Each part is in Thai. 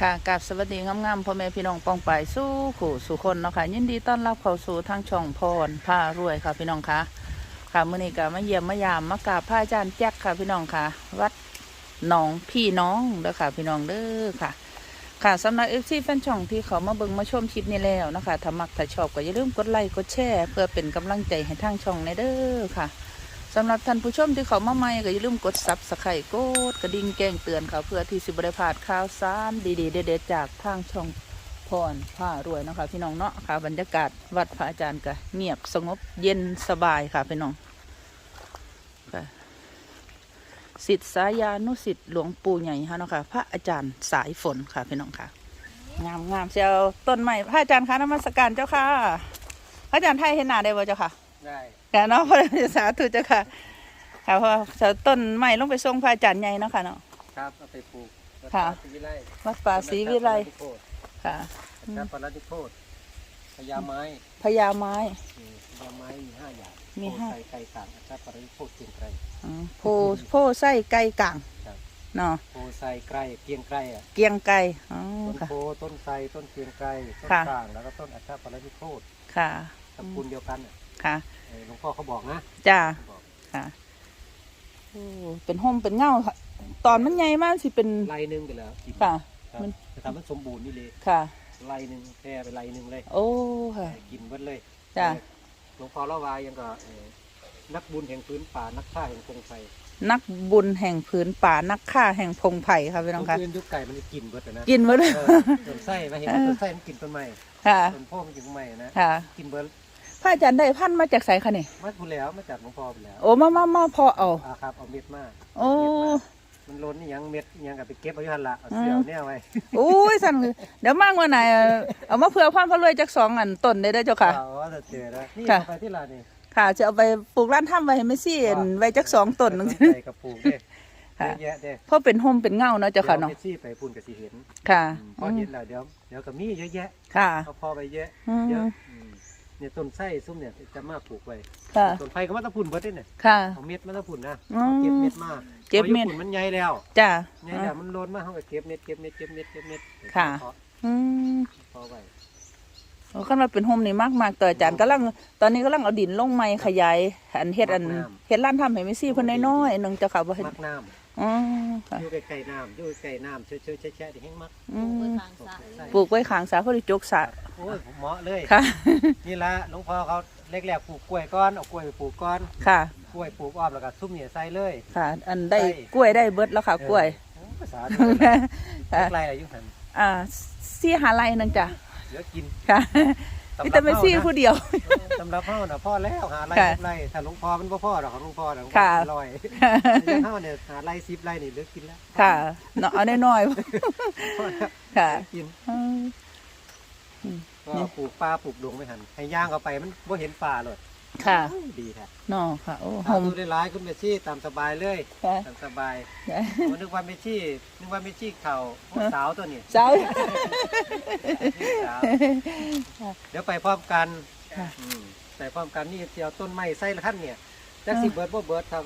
ค่ะกับสวัสดีงามๆพ่อแม่พี่น้องปองไปายสู้ขู่สู่คนเนาะค่ะยินดีต้อนรับเข้าสู่ทางช่องพรผ้ารวยค่ะพี่น้องค่ะค่ะมื้อนี้ก็มาเยี่ยมมายามมากราบพระอาจารย์แจ็คค่ะพี่น้องค่ะ วัดหนองพี่น้องเด้อค่ะพี่น้องเด้อค่ะ ค่ะสำหรับเอฟซีแฟนช่องที่เขามาเบิ่งมาชมคลิปนี้แล้วนะคะถ้ามักถ้าชอบก็อย่าลืมกดไลค์กดแชร์เพื่อเป็นกำลังใจให้ทางช่องในเด้อค่ะ สำหรับท่านผู้ชมที่เขามาใหม่ก็อย่าลืมกดซับสไครต์กดกระดิ่งแจ้งเตือนค่ะเพื่อที่สิบได้พลาดข่าวสารดีๆเด็ดๆจากทางช่องพรผ้ารวยนะคะพี่น้องเนาะค่ะบรรยากาศวัดพระอาจารย์ก็เงียบสงบเย็นสบายค่ะพี่น้องค่ะสิทธิสายานุสิทธิ์หลวงปู่ใหญ่ฮะเนาะค่ะพระอาจารย์สายฝนค่ะพี่น้องค่ะงามงามเชียวต้นใหม่พระอาจารย์คะนมัสการเจ้าค่ะ พระอาจารย์ไทยเห็นหน้าได้บ่เจ้าค่ะ ได้ค่ะเนาะพระสาธุเจ้าค่ะ ค่ะเพราะว่าจะต้นใหม่ลงไปทรงพระอาจารย์ใหญ่เนาะค่ะเนาะ ครับเอาไปปลูกค่ะวัดป่าศรีวิไลวัดป่าศรีวิไลค่ะครับปรัติโคตพญาไม้พญาไม้ อืมพญาไม้มีห้าอย่างมีห้า โพไทรไก่ต่างอัตราปรัติโคตเกียงไกร อืมโพโพไส้ไก่กลางครับ เนาะโพไทรไกรเกียงไกรอะเกียงไก่อ๋อต้นค่ะ โพต้นไทรต้นเกียงไกรต้นค่ะกลางแล้วก็ต้นอัตราปรัติโคตค่ะตระกูลเดียวกันอะ ค่ะเออหลวงพ่อเขาบอกนะจ้าเขาบอกค่ะโอ้เป็นห่มเป็นเงาค่ะตอนมันใหญ่มากสิเป็นไล่หนึงไปแล้วกินค่ะ ครับมัน จะทำมันสมบูรณ์นี่เลยค่ะ ไล่หนึ่งแค่ไปไล่หนึ่งเลยโอ้ค่ะ กินเบิดเลยจ้ะหลวงพ่อเล่าวายังก็เอ่อนักบุญแห่งพื้นป่านักฆ่าแห่งพงไฟนักบุญแห่งผืนป่านักฆ่าแห่งพงไผ่ค่ะพี่น้องค่ะต้นยุคไก่มันจะกินเบิดอะนะกินมาเลย เออต้นไส้มาเห็นว่าต้นไส้มันกินต้นไม้ค่ะ ต้นโพมันกินต้นไม้นะ ค่ะ กินเบิด พระอาจารย์ได้พันธุ์มาจากไสคะนี่มาพูดแล้วมาจากหลวงพ่อไปแล้วโอ้มามามาพอเอา อ่าครับเอาเม็ดมาโอ้เม็ดมามันล้นนี่ยังเม็ดนี่ยังกับไปเก็บเอาอยู่หันละเอาเสียวเนี่ยไว้โอ้ยสั่นเดี๋ยวมากกว่าไหนเอาเอามาเผื่อความพระรวยจากสองอันต้นได้เด้อเจ้าค่ะ เอาว่าจะเจอแล้วนี่ค่ะ เอาไปที่ลานนี่ค่ะ จะเอาไปปลูกร้านถ้ำไว้ให้ไม่ซี่เห็นไว้จากสองต้นนึง ใส่กระปุกเด้ค่ะ เยอะแยะเด้เพราะเป็นห่มเป็นเงาเนาะเจ้าค่ะดี๋ยวเนาะเมสซี่ไปพุ่นกับสีเห็นค่ะอืมพอเห็นแล้วเดี๋ยวเดี๋ยวก็มีเยอะแยะค่ะ เอาพอไปเยอะอืม เยอะอืม เนี่ยต้นไส้ซุ้มเนี่ยจะมาปลูกไว้ค่ะ ต้นไผ่ก็มาตะพุ่นเบิดเด้เนี่ยค่ะ เอาเม็ดมาตะพุ่นนะอืมเอาเก็บเม็ดมาเก็บเม็ดพราะญี่ปุ่นมันใหญ่แล้วจ้าใหญ่แล้วมันโลนมาเขาก็เก็บเม็ดเก็บเม็ดเก็บเม็ดเก็บเม็ดค่ะพออืมพอไว้โอ้คันว่าเป็นห่มนี่มากมากๆแต่อาจารย์กำลัง ตอนนี้กำลังเอาดินลงไม้ขยาย อันเฮ็ดอันเฮ็ดร้านทำให้ไม่ซี่เพิ่นน้อยๆหนึงเจ้าค่ะบ่เฮ็ดมักน้ อ๋อค่ะำอยู่ใกล้ๆน้ำอยู่ใกล้ๆน้ำเชยๆแช่ๆที่แห้งมักอืมใส่ปลูกไว้ข้างสาพอดีจกสระโอ้ยเหมาะเลยค่ะ นี่ละหลวงพ่อเขาแรกๆปลูกกล้วยก้อนเอากล้วยไปปลูกก้อนค่ะ กล้วยปลูกอ้อมแล้วก็ซุ่มเนี่ยใส่เลยค่ะ อันได้กล้วยได้เบิดแล้วค่ะกล้วยเออภาษาด้วยนะค่ะ ไรอะไรอยุ่งหันอ่าซี่หาไรนึงจ้ะ เดี๋ยวกิน ค่ะสำหรับ วิตามินซีเฮานะผู้เดียว สำหรับพ่อน่ะพ่อแล้วหาไรค่ะสิบไรถ้าหลวงพ่อมันบ่พ่อหรอกของหลวงพ่อน่ะค่ะอร่อยอย่างเฮาเนี่ยหาไรสิบไรนี่เหลือกินแล้วค่ะเนาะเอาน้อยพ่อแล้วๆค่ะกินอืม ก็ปลูกปลาปลูกดงไม่หันให้ย่างเข้าไปมันบ่เห็นปลาเลย ค่ะดีแท้เนาะค่ะ โอ้หถ้าอมดูได้ร้ายคุณเมชี่ตามสบายเลยค่ะตามสบายผมนึกว่าเมชี่นึกว่าเมชี่เข่าโอ้สาวตัวนี้เจ้าสาวเดี๋ยวไปพร้อมกันค่ะอืมไปพร้อมกันนี่เจียวต้นไม้ไส้ละขั้นเนี่ยจักสิเบิร์ดบ่เบิร์ดครับ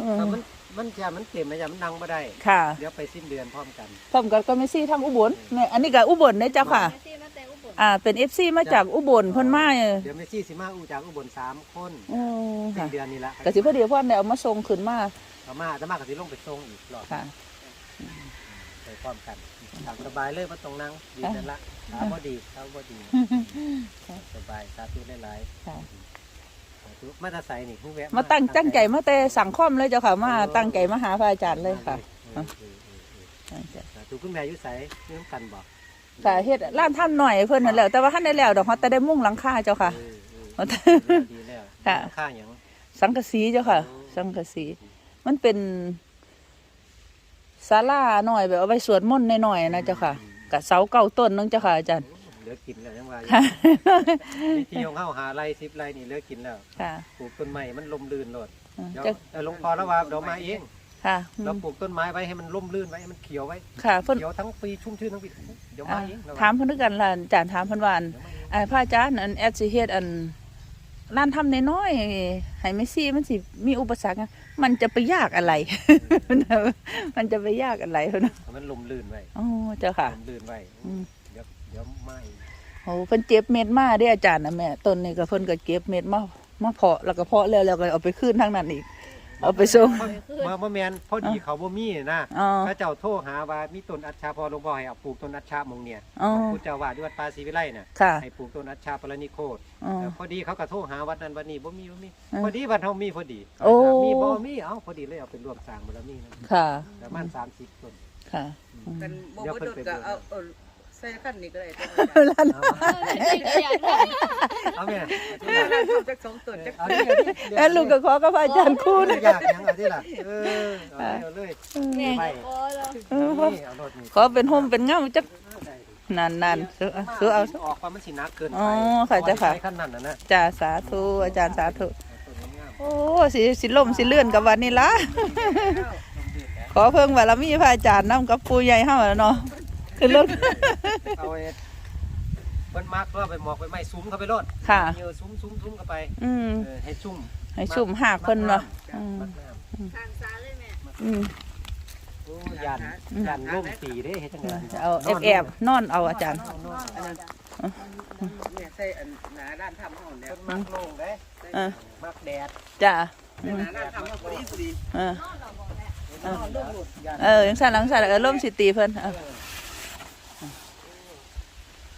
อืถ้ามมันมันจะมันเต็มมันจะมันนังบ่ได้ ค่ะ เดี๋ยวไปสิ้นเดือนพร้อมกัน พร้อมกันก็ไม่ซี่ทางอุบลแม่อันนี้ก็อุบลเด้อเจ้าค่ะ อ่าเป็น FC มาจากอุบลเพิ่นมาเออเดี๋ยวเมชี่สิมาอูจากอุบลสามคนอืมสิ้ค่ะนเดือนนี้ละก็สิพอดีเพิ่นได้เอามาส่งขึ้นมาเอามาจะมากับสิลงไปส่งอีกรอบค่ะ ไปพร้อมกันตามสบายเลยมาตรงนั่งดีนั่นละขาบ่ดีเท้าบ่ดีสบายสาธุหลายค่ะๆสาธุมาตาใสนี่เพิ่งแวะมาตั้งตั้งใจมาแต่สังคมเลยเจ้าค่ะมาตั้งใจมาหาพระอาจารย์เลยค่ะ เออเออเออเออสาธุคุณแม่อยุใสนี่ต้องกันบอก ค่ะเฮ็ดร้านท่านหน่อยเพิ่นนั่นแหละแต่ว่าท่านได้แล้วดอกเขาแต่ได้มุ่งหลังคาเจ้าค่ะดีแล้วค่ะค่าหยังสังกะสีเจ้าค่ะ สังกะสี มันเป็นศาลาหน่อยแบบเอาไว้สวดมนต์หน่อยๆนะเจ้าค่ะกะเสาเก่าต้นนึงเจ้าค่ะอาจารย์เลือกินแล้วยังว่าอยู่ค่ะวิธีของเฮาหาไรสิบไรนี่เลือกินแล้วค่ะปลูกต้นไม้มันลมลื่นโลดเดี๋ยวจะเออหลวงพ่อแล้วว่าเดี๋ยวมาเอง ค่ะอืเรามปลูกต้นไม้ไว้ให้มันร่มรื่นไว้ให้มันเขียวไว้ค่ะเพิ่นเขียวทั้งปีชุ่มชื่นทั้งปีเดี๋ยวอ่ามาเองเรถามเพิ่นคือกันล่ะอาจารย์ถามเพิ่นว่าอันเดี๋ยวมาเองไอ้พระอาจารย์อันแอดสิเฮ็ดอันร้านทำน้อยๆให้ไม่ซี่มันสิมีอุปสรรคอะมันจะไปยากอะไร มันจะไปยากอะไรเนาะให้มันลมลื่นไว้อ๋อเจ้าค่ะลมลื่นไว้อืม เดี๋ยวเดี๋ยวไหม้โอ้เพิ่นเจ็บเม็ดมาเด้อาจารย์นะแม่ต้นนี่ก็เพิ่นก็เก็บเม็ดมามาเพาะแล้วก็เพาะแล้วแล้วก็เอาไปคืนทางนั้นอีก เอาไปส่งเมื่อเมื่อแมนพอดีเขาบ่มีนะอ๋อ พระเจ้าโทรหาว่ามีต้นอัชชาพอหลวงพ่อให้เอาปลูกต้นอัชชามงเนี่ยอ๋อ ของพุทธเจ้าว่าด้วยวัดป่าศรีวิไลน่ะค่ะให้ปลูกต้นอัชชาปรณิโคตอ๋อ แต่พอดีเขาก็โทรหาวัดนั้นวัดนี้บ่มีบ่มีอืมพอดีวัดเฮามีพอดีโอ้ มีบ่มีเอ้าพอดีเลยเอาเป็นรวมสร้างบารมีนะค่ะ ประมาณ30ต้น ค่ะอืม กันบ่บ่โดดก็เอาเอา ใส่ขั้นนี้ก็ได้จังเอาแม่จักสองต้นจักเอาดิเอาดิแล้วลูกก็ขอกับพระอาจารย์คู่เอานะดิอยากหยังเอาดิล่ะเออเอาเลยเอาเลยแม่ไปก็พอแล้วนี่เอารถนี่ขอเป็นห่มเป็นเงาจักนานๆซื้อซื้อเอาออกว่ามันสิหนักเกินไปอ๋อค่ะเจ้าค่ะ ใช้ขั้นนั้นน่ะนะจ้าสาธุอาจารย์สาธุเอาต้นงามโอ้สิสิล่มสิเลื่อนกับวันนี้ละขอเพิ่งว่าเรามีพระอาจารย์นํกับปู่ใหญ่เฮาแล้วเนาะ ขึ้นรถๆเอาไอ้เปิ้นมักว่าไปหมอกไปไม้ซุ้มเข้าไปรถค่ะ เยอะซุ้มซุ้มซุ้มเข้าไปอืม เออให้ชุ่มให้ชุ่มหากเพิ่นเนาะ อืม มักน้ำทางซ้ายเลยแม่ อืมโอ้ยันยันร่มตีเด้เฮ็ดจังได๋เอาแอบแอบๆนอนเอาอาจารย์เนี่ยใส่อันหนาด้านทำเฮาเนี่ยเพิ่นมักโล่งเด้เออ มักแดดจ้าหนาด้านทำเฮาพอดีพอดีเออเออยันเออจังซั่นจังซั่นเออล่มสิตีเพิ่นเออเ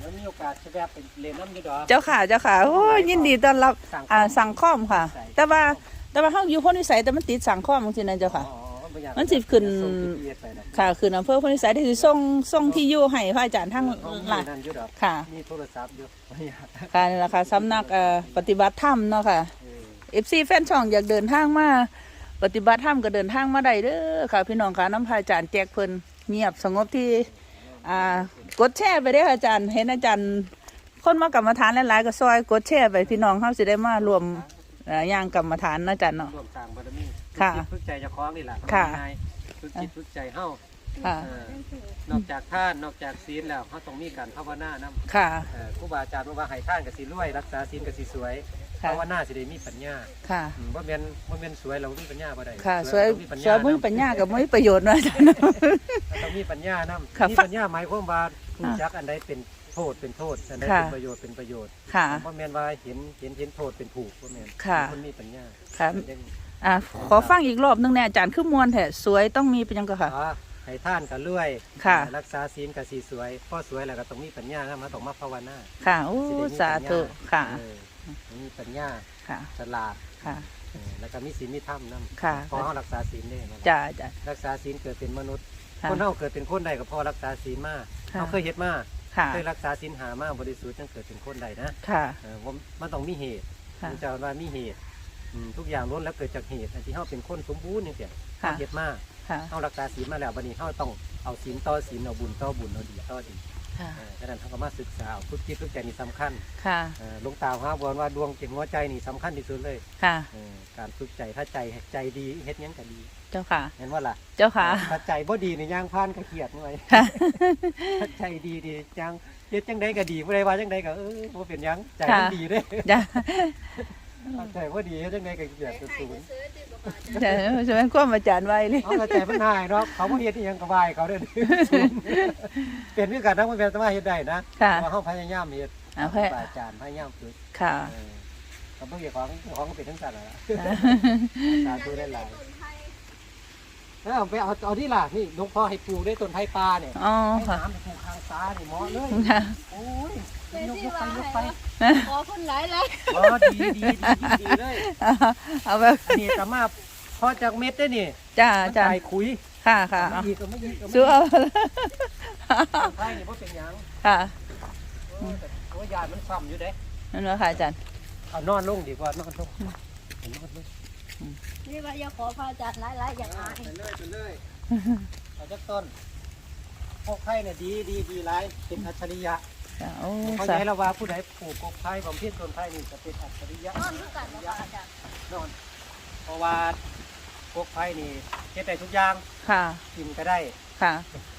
ดี๋ยวมีโอกาสจะแวะไปเล่นน้ำอยู่ดอกเจ้าค่ะเจ้าค่ะโอ้ยยินดีต้อนรับสั่งอ่าสั่งข้อมค่ะ แต่ว่าแต่ว่าเฮาอยู่พ้นวิสัยแต่มันติดสั่งข้อมจังซี่นะเจ้าค่ะอ๋อบ่อยากมันสิขึ้นส่ง GPS ไปดอกค่ะคืออำเภอพ้นวิสัยที่สิส่งส่งที่อยู่ให้พระอาจารย์ทั้งเอาหลายมีนั่นอยู่ดอกค่ะ มีโทรศัพท์อยู่บ่อยากค่ะนี่แหละค่ะสำนักเอ่อปฏิบัติธรรมเนาะค่ะเออเอฟซีแฟนช่องอยากเดินทางมาปฏิบัติธรรมก็เดินทางมาได้เด้อค่ะ พี่น้องค่ะน้ำพระอาจารย์แจกเพิ่นเงียบสงบที่อ่า กดแชร์ไปเด้อค่ะอาจารย์ เห็นอาจารย์ คนมากรรมฐานหลายๆก็ซอยกดแชร์ไปพี่น้องเฮาสิได้มารวมเอ่อย่างกรรมฐานเนาะอาจารย์เนาะ ร่วมสร้างบารมีค่ะ ฝึกจิตฝึกใจเจะคล้าของนี่แหละค่ะ ง่ายๆฝึกจิตฝึกใจเฮาค่ะ เออนอกจากท่านนอกจากศีลแล้วเฮาต้องมีการภาวนานํค่ะ เออครูบาอาจารย์บอกว่าให้ท่านก็สิรวย รักษาศีลก็สิสวย ค่ะภาวนาสิได้มีปัญญาค่ะอืมบ่แม่นบ่แม่นสวยเรามีปัญญาบ่ได้ค่ะ สวยเรามีปัญสญาวยมือปัญญากับมือประโยชน์เนาะอาจารย์เนาะเราต้องมีปัญญานํค่ะมีฟังปัญญาหมายความว่ารู้จักอันใดเป็นโทษเป็นโทษอันใดค่ะเป็นประโยชน์เป็นประโยชน์ค่ะ บ่แม่นว่าเห็นเห็นเห็นโทษเป็นถูกบ่แม่นค่ะ เป็นคนมีปัญญาค่ะยัง อะขอฟังอีกรอบหนึงแน่อาจารย์คือมวนแท้สวยต้องมีเป็นยังก็ค่ะ อ๋อให้ท่านก็รวยค่ะ รักษาศีลก็สิสวยพอสวยแล้วก็ต้องมีปัญญานำต้องมาภาวนาค่ะโอ้สิได้มีสาธุปัญญค่ะ เออ มีปัญญาค่ะฉลาดค่ะ เออแล้วก็มีศีลมีธรรมนำค่ะ พอเฮารักษาศีลได้นะจ้าจ้า รักษาศีลเกิดเป็นมนุษย์ ค่ะคนเฮาเกิดเป็นคนใดก็พอรักษาศีลมาค่ะ เฮาเคยเฮ็ดมาค่ะ เคยรักษาศีลหามาบริสุทธิ์จังเกิดเป็นคนใดนะค่ะเออผมมันต้องมีเหตุค่ะผมจะว่ามีเหตุอืมทุกอย่างล้วนแล้วเกิดจากเหตุอันที่เฮาเป็นคนสมบูรณ์จังซี่ค่ะเฮาเฮ็ดมาค่ะ เฮารักษาศีลมาแล้วบัดนี้เฮาต้องเอาศีลต่อศีลเอาบุญต่อบุญเอาดีต่อดี ค่ะเออฉะนั้นเฮาก็มาศึกษาเอาฝึกจิตฝึกใจนี่สำคัญค่ะ เออหลวงตาฮาบอกว่าดวงจิตหัวใจนี่สำคัญที่สุดเลยค่ะ เออการฝึกใจถ้าใจใจดีเฮ็ดหยังก็ดีเจ้าค่ะ เห็นว่าล่ะเจ้าค่ะ ถ้าใจบ่ดีนี่ย่างพานก็เครียดหน่อยค่ะ ถ้าใจดีดีจังเฮ็ดจังไดก็ดีบ่ได้ว่าจังไดก็เออบ่เป็นหยังใจมันค่ะ ดีเด้ จ้า ถ้าใจบ่ดีเฮ็ดจังไดก็เครียดสูง จ้าจะเป็นความอาจารย์ไว้เลยเอาแต่ใจมันหายเนาะเขาบ่เฮ็ดอีหยังก็วายเขาเด้อเป็นคือกันทั้งมันเป็นสามารถเฮ็ดได้นะค่ะแต่ว่าเฮาพยายามเฮ็ดเอาครูให้บาอาจารย์พยายามฝึกค่ะเออก็บ่เฮ็ดของของก็เป็นจังซั่นล่ะสาธุได้หลายแล้วเอาไปเอาเอาที่ล่ะนี่หลวงพ่อให้ปลูกได้ต้นไผ่ป่าเนี่ยอ๋อให้ค่ะน้ำไปปลูกข้างซ้ายนี่เหมาะเลยค่ะโอ้ย ยกยกไปยกไปขอคนหลายหลายอ๋อดีดีดีดีดีเลยเอาแบบอันนี้สามารถพอจากเม็ดได้นี่จ้ามันจ้าตายคุยค่ะค่ะไม่เอาดีก็ไม่ดีก็ไม่สู้ดีเอาไผ่นี่เพราะเป็นหยังค่ะโอ้แต่ตัวยามันซ้ำอยู่เด้นั่นว่าค่ะอาจารย์เอานอนลงดีกว่านอนลงนอนลงนี่ว่าอย่าขอพระอาจารย์หลายหลายอย่างอายไปเลยไปเลยเอาจากต้นพวกไผ่เนี่ยดีดีดีหลายเป็นอัจฉริยะ จ้าโอ้เขาสาใช้ละว่าผู้ใดปลูกกกไผ่บำเพ็ญต้นไผ่นี่จะเป็นอัจฉริยะนอนคือกันบ่พระอาจารย์นอนเพราะว่าพวกไผ่นี่เฮ็ดได้ทุกอย่างค่ะกินก็ได้ค่ะ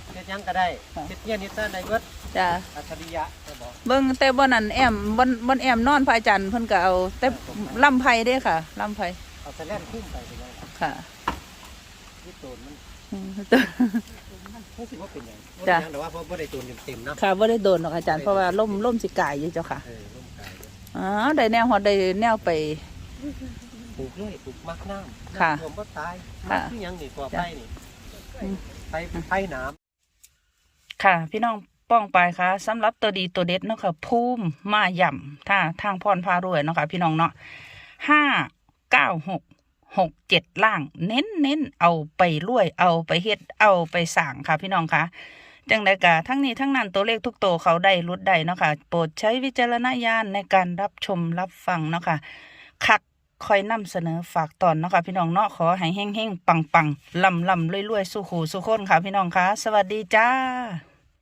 ทเฮ็ดหยังก็ได้ค่ะ เฮ็ดเงี้ยนิดเต้นได้เบิดจ้ะอัจฉริยะจะบอกเบิ่งแต่บ่นั่นแอมบ่บ่แอมนอนพระอาจารย์เพิ่นก็เอาแต่ลำไผเด้ค่ะลำไผเอาแสลนคุ้มไปเป็นไงล่ะค่ะนี่โตนมัน อืม รู้สึกว่าเป็นหยังจ้ะบ่เป็นหยังแต่ว่าเพราะบ่ได้โตนเต็มๆเนาะค่ะบ่ได้โดนหรอกอาจารย์เพราะว่าล่มล่มสิกายอยู่เจ้าค่ะเออร่มกายเลยอ๋อได้แนวฮอดได้แนวไป ปลูกเลยปลูกมักน้ำค่ะน้ำท่วมบ่ตายค่ะมักคือหยังนี่ตัวจ้ะไผ่นี่อืมไผ่ไผ่น้ค่ะ พี่น้องป้องไปค่ะสำหรับตัวดีตัวเด็ดเนาะค่ะภูมิมาย่ำถ้าทางพรพารวยเนาะค่ะพี่น้องเนาะห้าเก้าหก หกเจ็ดล่าง เน้นเน้นเอาไปรวย เอาไปเฮ็ดเอาไปสั่งค่ะพี่น้องค่ะจังใดกะทั้งนี้ทั้งนั้นตัวเลขทุกตัวเขาได้รุดได้เนาะค่ะโปรดใช้วิจารณญาณในการรับชมรับฟังเนาะค่ะคักคอยนำเสนอฝากตอนเนาะค่ะพี่น้องเนาะขอให้เฮงๆปังๆลำลำๆรวยๆสู้หูสู้คนค่ะพี่น้องค่ะ สวัสดีจ้า